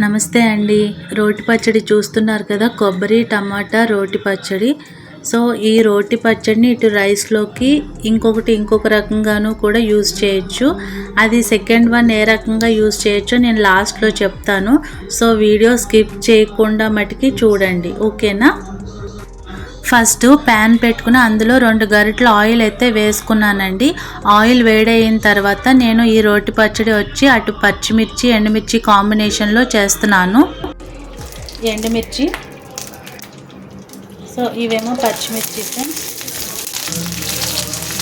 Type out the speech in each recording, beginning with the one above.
నమస్తే అండి. రోటి పచ్చడి చూస్తున్నారు కదా? కొబ్బరి టమాటా రోటి పచ్చడి. సో ఈ రోటి పచ్చడిని ఇటు రైస్లోకి ఇంకొకటి ఇంకొక రకంగాను కూడా యూజ్ చేయొచ్చు. అది సెకండ్ వన్ ఏ రకంగా యూజ్ చేయొచ్చో నేను లాస్ట్లో చెప్తాను. సో వీడియో స్కిప్ చేయకుండా మటుకి చూడండి. ఓకేనా? ఫస్ట్ ప్యాన్ పెట్టుకుని అందులో రెండు గరిటెలు ఆయిల్ అయితే వేసుకున్నానండి. ఆయిల్ వేడయిన తర్వాత నేను ఈ రోటి పచ్చడి వచ్చి అటు పచ్చిమిర్చి ఎండుమిర్చి కాంబినేషన్లో చేస్తున్నాను. ఎండుమిర్చి. సో ఇవేమో పచ్చిమిర్చి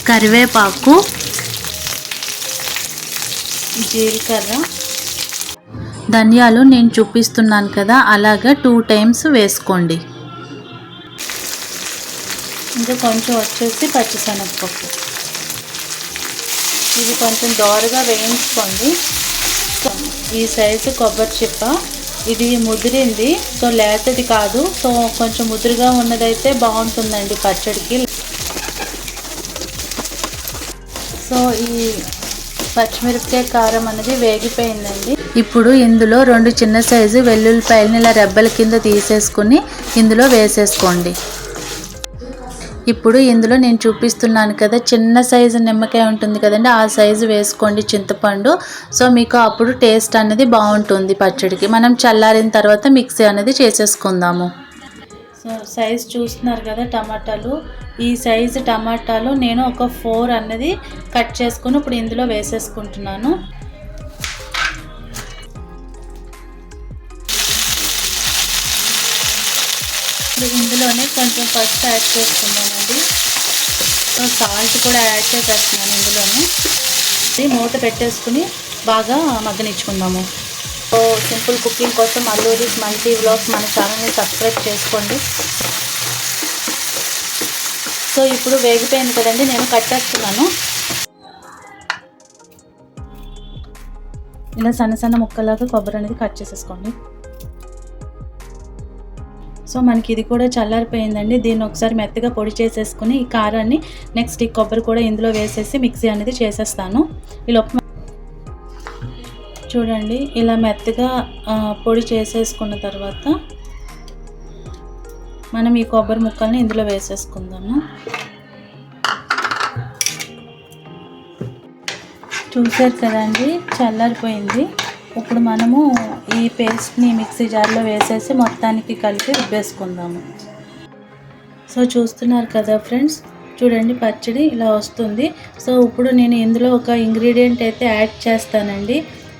కరివేపాకు. జీలకర్ర. ధనియాలు నేను చూపిస్తున్నాను కదా అలాగా టూ టైమ్స్ వేసుకోండి. ఇంకా కొంచెం వచ్చేసి పచ్చిశనగపప్పు. ఇది కొంచెం దోరగా వేయించుకోండి. ఈ సైజు కొబ్బరి చిప్ప. ఇది ముదిరింది. సో లేతది కాదు. సో కొంచెం ముదురుగా ఉన్నదైతే బాగుంటుందండి పచ్చడికి. సో ఈ పచ్చిమిరపకాయ కారం అనేది వేగిపోయిందండి. ఇప్పుడు ఇందులో రెండు చిన్న సైజు వెల్లుల్లిపాయలని ఇలా రెబ్బల కింద తీసేసుకుని ఇందులో వేసేసుకోండి. ఇప్పుడు ఇందులో నేను చూపిస్తున్నాను కదా చిన్న సైజు నిమ్మకాయ ఉంటుంది కదండి ఆ సైజు వేసుకోండి చింతపండు. సో మీకు అప్పుడు టేస్ట్ అనేది బాగుంటుంది పచ్చడికి. మనం చల్లారిన తర్వాత మిక్సీ అనేది చేసేసుకుందాము. సో సైజ్ చూస్తున్నారు కదా టమాటాలు. ఈ సైజు టమాటాలు నేను ఒక ఫోర్ అన్నది కట్ చేసుకుని ఇప్పుడు ఇందులో వేసేసుకుంటున్నాను. ఇందులోనే కొంచెం పసుపు యాడ్ చేసుకున్నానండి. సో సాల్ట్ కూడా యాడ్ చేసేస్తున్నాను ఇందులోనే. ఇది మూత పెట్టేసుకుని బాగా మగ్గనిచ్చుకుందాము. సో సింపుల్ కుకింగ్ కోసం అల్లూరిస్ మల్టీ వ్లాగ్స్ మన ఛానల్ని సబ్స్క్రైబ్ చేసుకోండి. సో ఇప్పుడు వేగిపోయింది కదండి నేను కట్టేస్తున్నాను ఇలా సన్న సన్న ముక్కలాగా కొబ్బరి అనేది కట్ చేసేసుకోండి. సో మనకి ఇది కూడా చల్లారిపోయిందండి. దీన్ని ఒకసారి మెత్తగా పొడి చేసేసుకుని ఈ కారాన్ని నెక్స్ట్ ఈ కొబ్బరి కూడా ఇందులో వేసేసి మిక్సీ అనేది చేసేస్తాను. ఈ లోపల చూడండి ఇలా మెత్తగా పొడి చేసేసుకున్న తర్వాత మనం ఈ కొబ్బరి ముక్కల్ని ఇందులో వేసేసుకుందాము. చూసారు కదండి చల్లారిపోయింది. ఇప్పుడు మనము ఈ పేస్ట్ని మిక్సీ జార్లో వేసేసి మొత్తానికి కలిపి రుబ్బేసుకుందాము. సో చూస్తున్నారు కదా ఫ్రెండ్స్ చూడండి పచ్చడి ఇలా వస్తుంది. సో ఇప్పుడు నేను ఇందులో ఒక ఇంగ్రీడియంట్ అయితే యాడ్ చేస్తానండి.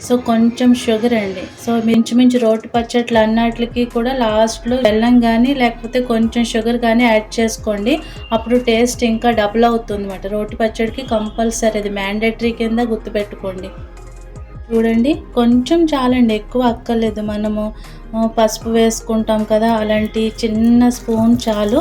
సో కొంచెం షుగర్ అండి. సో మించుమించు రోటి పచ్చట్లు అన్నట్లకి కూడా లాస్ట్లో బెల్లం కానీ లేకపోతే కొంచెం షుగర్ కానీ యాడ్ చేసుకోండి. అప్పుడు టేస్ట్ ఇంకా డబుల్ అవుతుంది అన్నమాట రోటి పచ్చడికి కంపల్సరీ అది మ్యాండేటరీ కింద గుర్తుపెట్టుకోండి. చూడండి. కొంచెం చాలండి ఎక్కువ అక్కర్లేదు. మనము పసుపు వేసుకుంటాం కదా అలాంటి చిన్న స్పూన్ చాలు.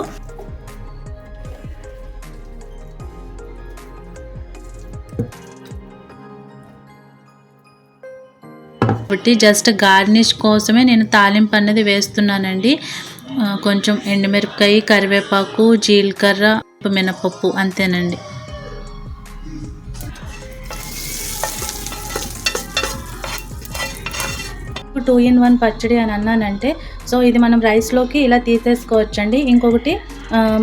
కాబట్టి జస్ట్ గార్నిష్ కోసమే నేను తాలింపు అన్నది వేస్తున్నానండి. కొంచెం ఎండుమిరపకాయ కరివేపాకు జీలకర్ర మినపప్పు అంతేనండి. టూ ఇన్ వన్ పచ్చడి అని అన్నానంటే సో ఇది మనం రైస్లోకి ఇలా తీసేసుకోవచ్చండి. ఇంకొకటి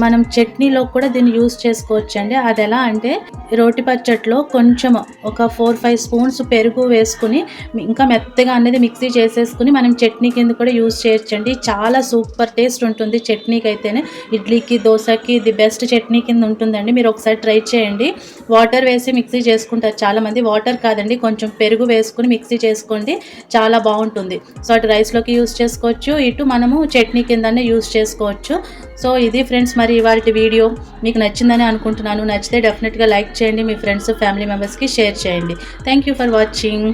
మనం చట్నీలో కూడా దీన్ని యూస్ చేసుకోవచ్చండి. అది ఎలా అంటే రోటి పచ్చట్లో కొంచెం ఒక ఫోర్ ఫైవ్ స్పూన్స్ పెరుగు వేసుకుని ఇంకా మెత్తగా అనేది మిక్సీ చేసేసుకుని మనం చట్నీ కింద కూడా యూస్ చేయొచ్చండి. చాలా సూపర్ టేస్ట్ ఉంటుంది చట్నీకి అయితేనే ఇడ్లీకి దోశకి ది బెస్ట్ చట్నీ కింద ఉంటుందండి. మీరు ఒకసారి ట్రై చేయండి. వాటర్ వేసి మిక్సీ చేసుకుంటారు చాలామంది. వాటర్ కాదండి కొంచెం పెరుగు వేసుకుని మిక్సీ చేసుకోండి. చాలా బాగుంటుంది. సో అటు రైస్లోకి యూస్ చేసుకోవచ్చు ఇటు మనము చట్నీ కిందనే యూస్ చేసుకోవచ్చు. సో ఇది ఫ్రెండ్స్ మరి ఇవాళ వీడియో మీకు నచ్చిందని అనుకుంటున్నాను. నచ్చితే డెఫినెట్గా లైక్ చేయండి. మీ ఫ్రెండ్స్ ఫ్యామిలీ మెంబర్స్కి షేర్ చేయండి. Thank you for watching